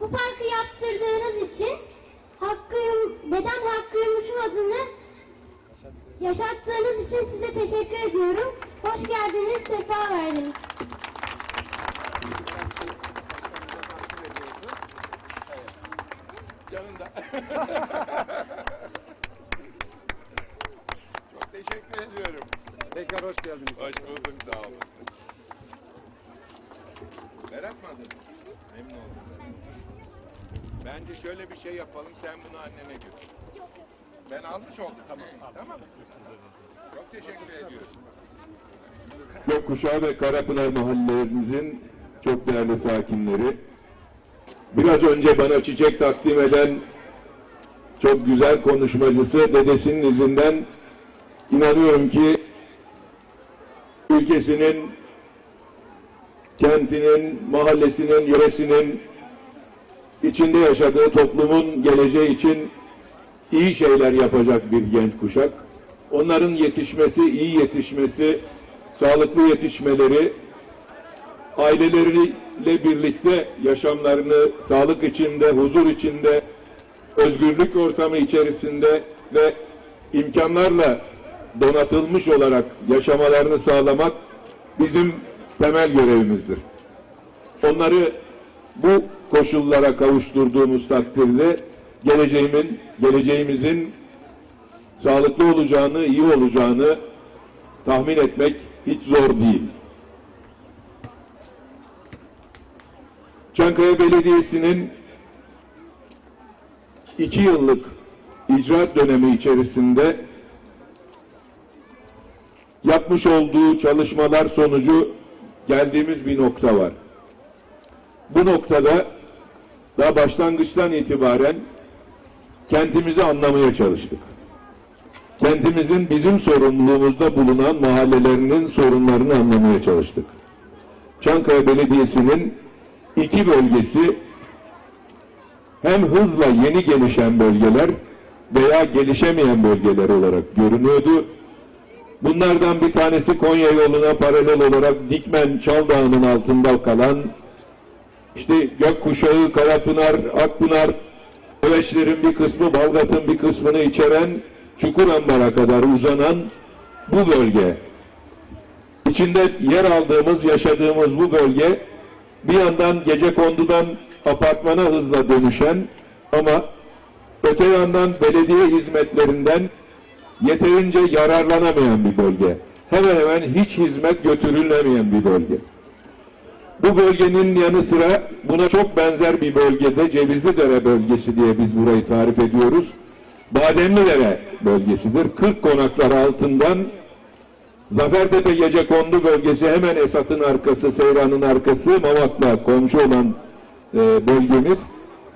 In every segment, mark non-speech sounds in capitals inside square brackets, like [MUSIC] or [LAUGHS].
Bu parkı yaptırdığınız için Hakkı, dedem Hakkı Yumuş'un adını yaşattığınız için size teşekkür ediyorum. Hoş geldiniz, sefa verdiniz. Yanında. [LAUGHS] Çok teşekkür ediyorum. Tekrar hoş geldiniz. Hoş bulduk, sağ olun. Merak mı adın? Memnun oldum. Bence şöyle bir şey yapalım, sen bunu annene götür. Yok yok sizin. Ben almış oldum. Tamam. Tamam. Çok teşekkür ediyorum. Gökkuşağı ve Karapınar mahallelerimizin çok değerli sakinleri. Biraz önce bana çiçek takdim eden çok güzel konuşmacısı dedesinin izinden inanıyorum ki ülkesinin, kentinin, mahallesinin, yöresinin içinde yaşadığı toplumun geleceği için iyi şeyler yapacak bir genç kuşak. Onların yetişmesi, iyi yetişmesi, sağlıklı yetişmeleri, aileleriyle birlikte yaşamlarını sağlık içinde, huzur içinde, özgürlük ortamı içerisinde ve imkanlarla donatılmış olarak yaşamalarını sağlamak bizim temel görevimizdir. Onları bu koşullara kavuşturduğumuz takdirde geleceğimin, geleceğimizin sağlıklı olacağını, iyi olacağını tahmin etmek hiç zor değil. Çankaya Belediyesi'nin iki yıllık icraat dönemi içerisinde yapmış olduğu çalışmalar sonucu geldiğimiz bir nokta var. Bu noktada daha başlangıçtan itibaren kentimizi anlamaya çalıştık. Kentimizin bizim sorumluluğumuzda bulunan mahallelerinin sorunlarını anlamaya çalıştık. Çankaya Belediyesi'nin iki bölgesi hem hızla yeni gelişen bölgeler veya gelişemeyen bölgeler olarak görünüyordu. Bunlardan bir tanesi Konya yoluna paralel olarak Dikmen Çaldağı'nın altında kalan işte Gökkuşağı, Karapınar, Akpınar, Öveçlerin bir kısmı, Balgat'ın bir kısmını içeren Çukurambar'a kadar uzanan bu bölge. İçinde yer aldığımız, yaşadığımız bu bölge bir yandan gece kondudan apartmana hızla dönüşen ama öte yandan belediye hizmetlerinden yeterince yararlanamayan bir bölge. Hemen hemen hiç hizmet götürülemeyen bir bölge. Bu bölgenin yanı sıra buna çok benzer bir bölgede Cevizlidere bölgesi diye biz burayı tarif ediyoruz. Bademlidere bölgesidir. 40 konaklar altından Zafertepe Gecekondu bölgesi hemen Esat'ın arkası, Seyran'ın arkası, Mamak'la komşu olan e, bölgemiz.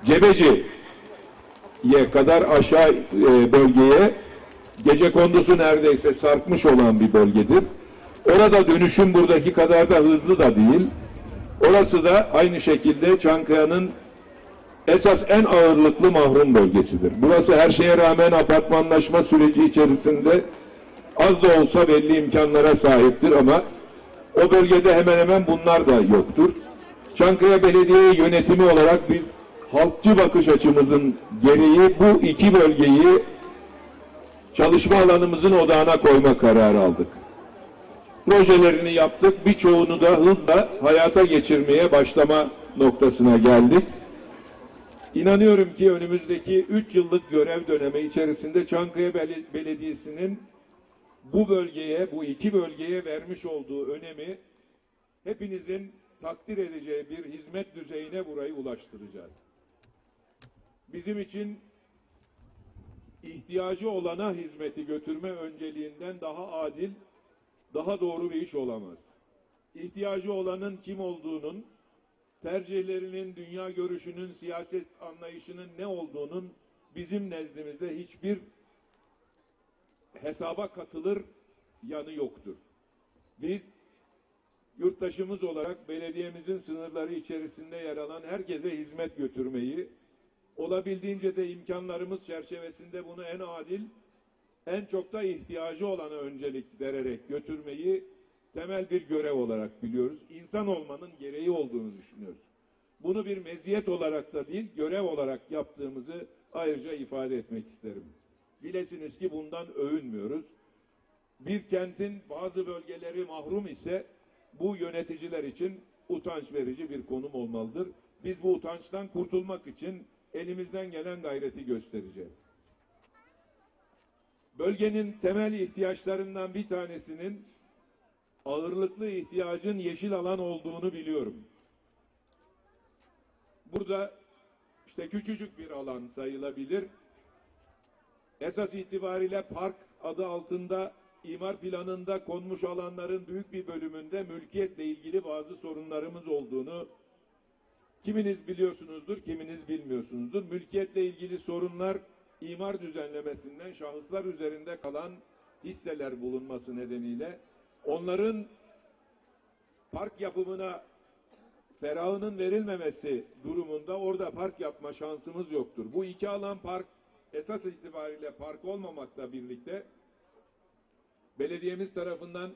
Cebeci'ye kadar aşağı e, bölgeye gece kondusu neredeyse sarkmış olan bir bölgedir. Orada dönüşüm buradaki kadar da hızlı da değil. Orası da aynı şekilde Çankaya'nın esas en ağırlıklı mahrum bölgesidir. Burası her şeye rağmen apartmanlaşma süreci içerisinde az da olsa belli imkanlara sahiptir ama o bölgede hemen hemen bunlar da yoktur. Çankaya Belediye yönetimi olarak biz halkçı bakış açımızın gereği bu iki bölgeyi çalışma alanımızın odağına koyma kararı aldık. Projelerini yaptık, birçoğunu da hızla hayata geçirmeye başlama noktasına geldik. İnanıyorum ki önümüzdeki 3 yıllık görev dönemi içerisinde Çankaya Bel- Belediyesi'nin bu bölgeye, bu iki bölgeye vermiş olduğu önemi hepinizin takdir edeceği bir hizmet düzeyine burayı ulaştıracağız. Bizim için ihtiyacı olana hizmeti götürme önceliğinden daha adil, daha doğru bir iş olamaz. İhtiyacı olanın kim olduğunun, tercihlerinin, dünya görüşünün, siyaset anlayışının ne olduğunun bizim nezdimizde hiçbir hesaba katılır yanı yoktur. Biz yurttaşımız olarak belediyemizin sınırları içerisinde yer alan herkese hizmet götürmeyi, olabildiğince de imkanlarımız çerçevesinde bunu en adil, en çok da ihtiyacı olana öncelik vererek götürmeyi temel bir görev olarak biliyoruz. İnsan olmanın gereği olduğunu düşünüyoruz. Bunu bir meziyet olarak da değil, görev olarak yaptığımızı ayrıca ifade etmek isterim. Bilesiniz ki bundan övünmüyoruz. Bir kentin bazı bölgeleri mahrum ise bu yöneticiler için utanç verici bir konum olmalıdır. Biz bu utançtan kurtulmak için elimizden gelen gayreti göstereceğiz. Bölgenin temel ihtiyaçlarından bir tanesinin ağırlıklı ihtiyacın yeşil alan olduğunu biliyorum. Burada işte küçücük bir alan sayılabilir. Esas itibariyle park adı altında imar planında konmuş alanların büyük bir bölümünde mülkiyetle ilgili bazı sorunlarımız olduğunu kiminiz biliyorsunuzdur, kiminiz bilmiyorsunuzdur. Mülkiyetle ilgili sorunlar imar düzenlemesinden şahıslar üzerinde kalan hisseler bulunması nedeniyle onların park yapımına ferahının verilmemesi durumunda orada park yapma şansımız yoktur. Bu iki alan park esas itibariyle park olmamakla birlikte belediyemiz tarafından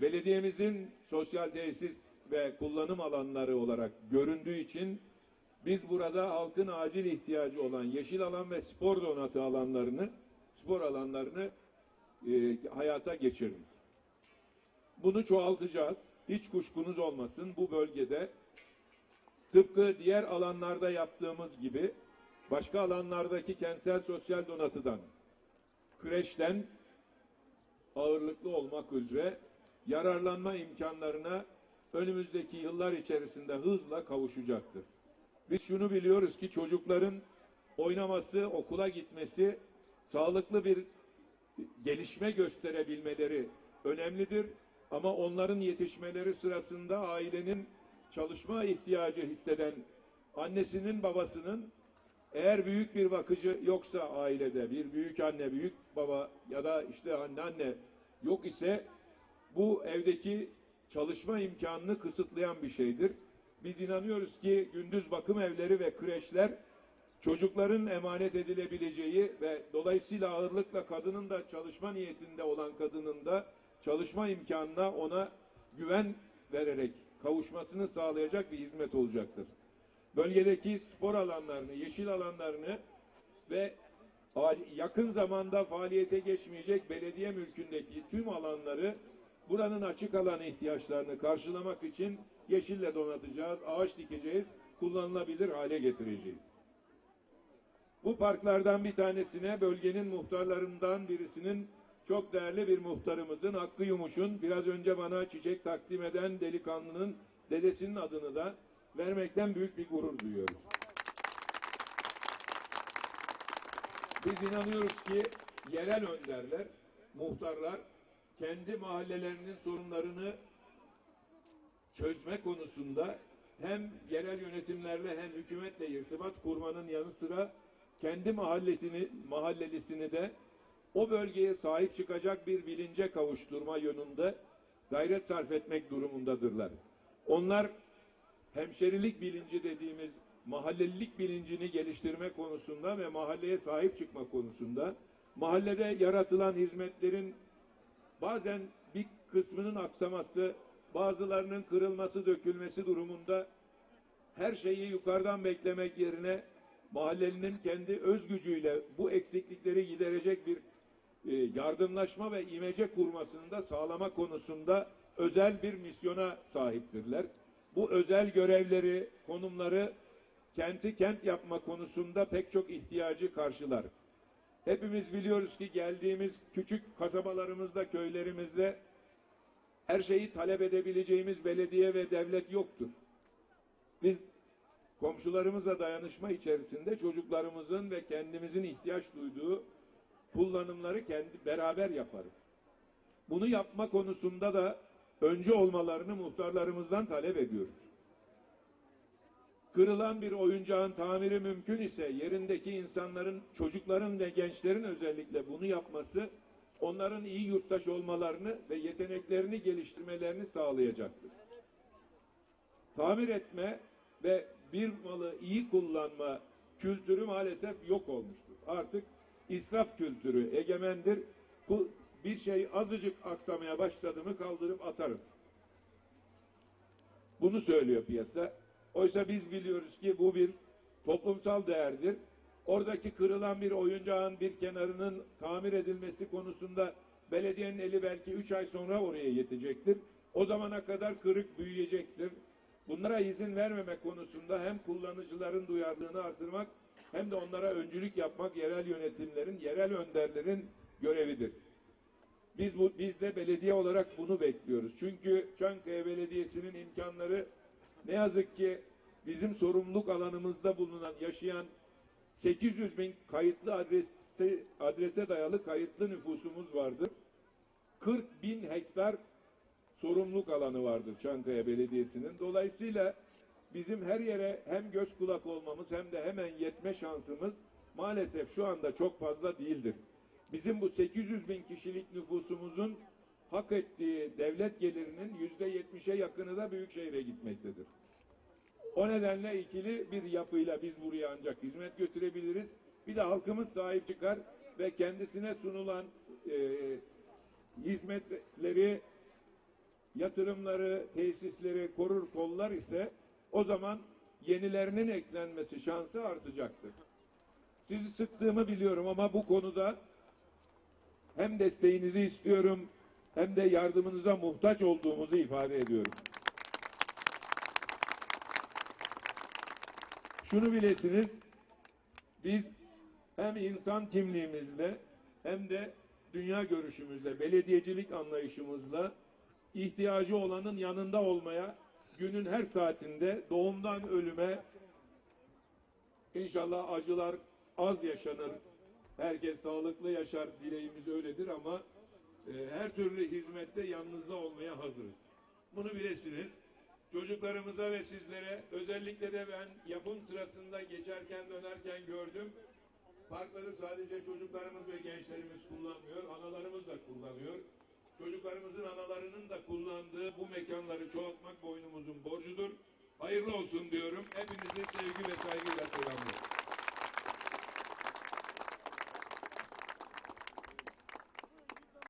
belediyemizin sosyal tesis ve kullanım alanları olarak göründüğü için biz burada halkın acil ihtiyacı olan yeşil alan ve spor donatı alanlarını, spor alanlarını e, hayata geçirdik. Bunu çoğaltacağız. Hiç kuşkunuz olmasın. Bu bölgede tıpkı diğer alanlarda yaptığımız gibi başka alanlardaki kentsel sosyal donatıdan, kreşten ağırlıklı olmak üzere yararlanma imkanlarına önümüzdeki yıllar içerisinde hızla kavuşacaktır. Biz şunu biliyoruz ki çocukların oynaması, okula gitmesi, sağlıklı bir gelişme gösterebilmeleri önemlidir. Ama onların yetişmeleri sırasında ailenin çalışma ihtiyacı hisseden annesinin babasının eğer büyük bir bakıcı yoksa ailede bir büyük anne, büyük baba ya da işte anneanne yok ise bu evdeki çalışma imkanını kısıtlayan bir şeydir. Biz inanıyoruz ki gündüz bakım evleri ve kreşler çocukların emanet edilebileceği ve dolayısıyla ağırlıkla kadının da çalışma niyetinde olan kadının da çalışma imkanına ona güven vererek kavuşmasını sağlayacak bir hizmet olacaktır. Bölgedeki spor alanlarını, yeşil alanlarını ve yakın zamanda faaliyete geçmeyecek belediye mülkündeki tüm alanları buranın açık alan ihtiyaçlarını karşılamak için yeşille donatacağız, ağaç dikeceğiz, kullanılabilir hale getireceğiz. Bu parklardan bir tanesine bölgenin muhtarlarından birisinin çok değerli bir muhtarımızın Hakkı Yumuş'un biraz önce bana çiçek takdim eden delikanlının dedesinin adını da vermekten büyük bir gurur duyuyoruz. Biz inanıyoruz ki yerel önderler, muhtarlar kendi mahallelerinin sorunlarını çözme konusunda hem yerel yönetimlerle hem hükümetle irtibat kurmanın yanı sıra kendi mahallesini, mahallelisini de o bölgeye sahip çıkacak bir bilince kavuşturma yönünde gayret sarf etmek durumundadırlar. Onlar hemşerilik bilinci dediğimiz mahallelilik bilincini geliştirme konusunda ve mahalleye sahip çıkma konusunda mahallede yaratılan hizmetlerin bazen bir kısmının aksaması, bazılarının kırılması, dökülmesi durumunda her şeyi yukarıdan beklemek yerine mahallelinin kendi öz gücüyle bu eksiklikleri giderecek bir e, yardımlaşma ve imece kurmasını da sağlama konusunda özel bir misyona sahiptirler. Bu özel görevleri, konumları kenti kent yapma konusunda pek çok ihtiyacı karşılar. Hepimiz biliyoruz ki geldiğimiz küçük kasabalarımızda, köylerimizde her şeyi talep edebileceğimiz belediye ve devlet yoktur. Biz komşularımızla dayanışma içerisinde çocuklarımızın ve kendimizin ihtiyaç duyduğu kullanımları kendi beraber yaparız. Bunu yapma konusunda da önce olmalarını muhtarlarımızdan talep ediyoruz. Kırılan bir oyuncağın tamiri mümkün ise yerindeki insanların, çocukların ve gençlerin özellikle bunu yapması onların iyi yurttaş olmalarını ve yeteneklerini geliştirmelerini sağlayacaktır. Tamir etme ve bir malı iyi kullanma kültürü maalesef yok olmuştur. Artık israf kültürü egemendir. Bu bir şey azıcık aksamaya başladı mı kaldırıp atarız. Bunu söylüyor piyasa. Oysa biz biliyoruz ki bu bir toplumsal değerdir. Oradaki kırılan bir oyuncağın bir kenarının tamir edilmesi konusunda belediyenin eli belki 3 ay sonra oraya yetecektir. O zamana kadar kırık büyüyecektir. Bunlara izin vermemek konusunda hem kullanıcıların duyarlılığını artırmak hem de onlara öncülük yapmak yerel yönetimlerin, yerel önderlerin görevidir. Biz bu biz de belediye olarak bunu bekliyoruz. Çünkü Çankaya Belediyesi'nin imkanları ne yazık ki bizim sorumluluk alanımızda bulunan, yaşayan 800 bin kayıtlı adrese, adrese dayalı kayıtlı nüfusumuz vardır. 40 bin hektar sorumluluk alanı vardır Çankaya Belediyesi'nin. Dolayısıyla bizim her yere hem göz kulak olmamız hem de hemen yetme şansımız maalesef şu anda çok fazla değildir. Bizim bu 800 bin kişilik nüfusumuzun hak ettiği devlet gelirinin yüzde yetmişe yakını da büyükşehire gitmektedir. O nedenle ikili bir yapıyla biz buraya ancak hizmet götürebiliriz. Bir de halkımız sahip çıkar ve kendisine sunulan e, hizmetleri, yatırımları, tesisleri korur kollar ise o zaman yenilerinin eklenmesi şansı artacaktır. Sizi sıktığımı biliyorum ama bu konuda hem desteğinizi istiyorum hem de yardımınıza muhtaç olduğumuzu ifade ediyorum. Şunu bilesiniz, biz hem insan kimliğimizle hem de dünya görüşümüzle, belediyecilik anlayışımızla ihtiyacı olanın yanında olmaya, günün her saatinde doğumdan ölüme inşallah acılar az yaşanır. Herkes sağlıklı yaşar dileğimiz öyledir ama e, her türlü hizmette yalnızda olmaya hazırız. Bunu bilesiniz. Çocuklarımıza ve sizlere özellikle de ben yapım sırasında geçerken dönerken gördüm. Parkları sadece çocuklarımız ve gençlerimiz kullanmıyor, analarımız da kullanıyor. Çocuklarımızın analarının da kullandığı bu mekanları çoğaltmak boynumuzun borcudur. Hayırlı olsun diyorum. Hepinizi sevgi ve saygıyla selamlıyorum.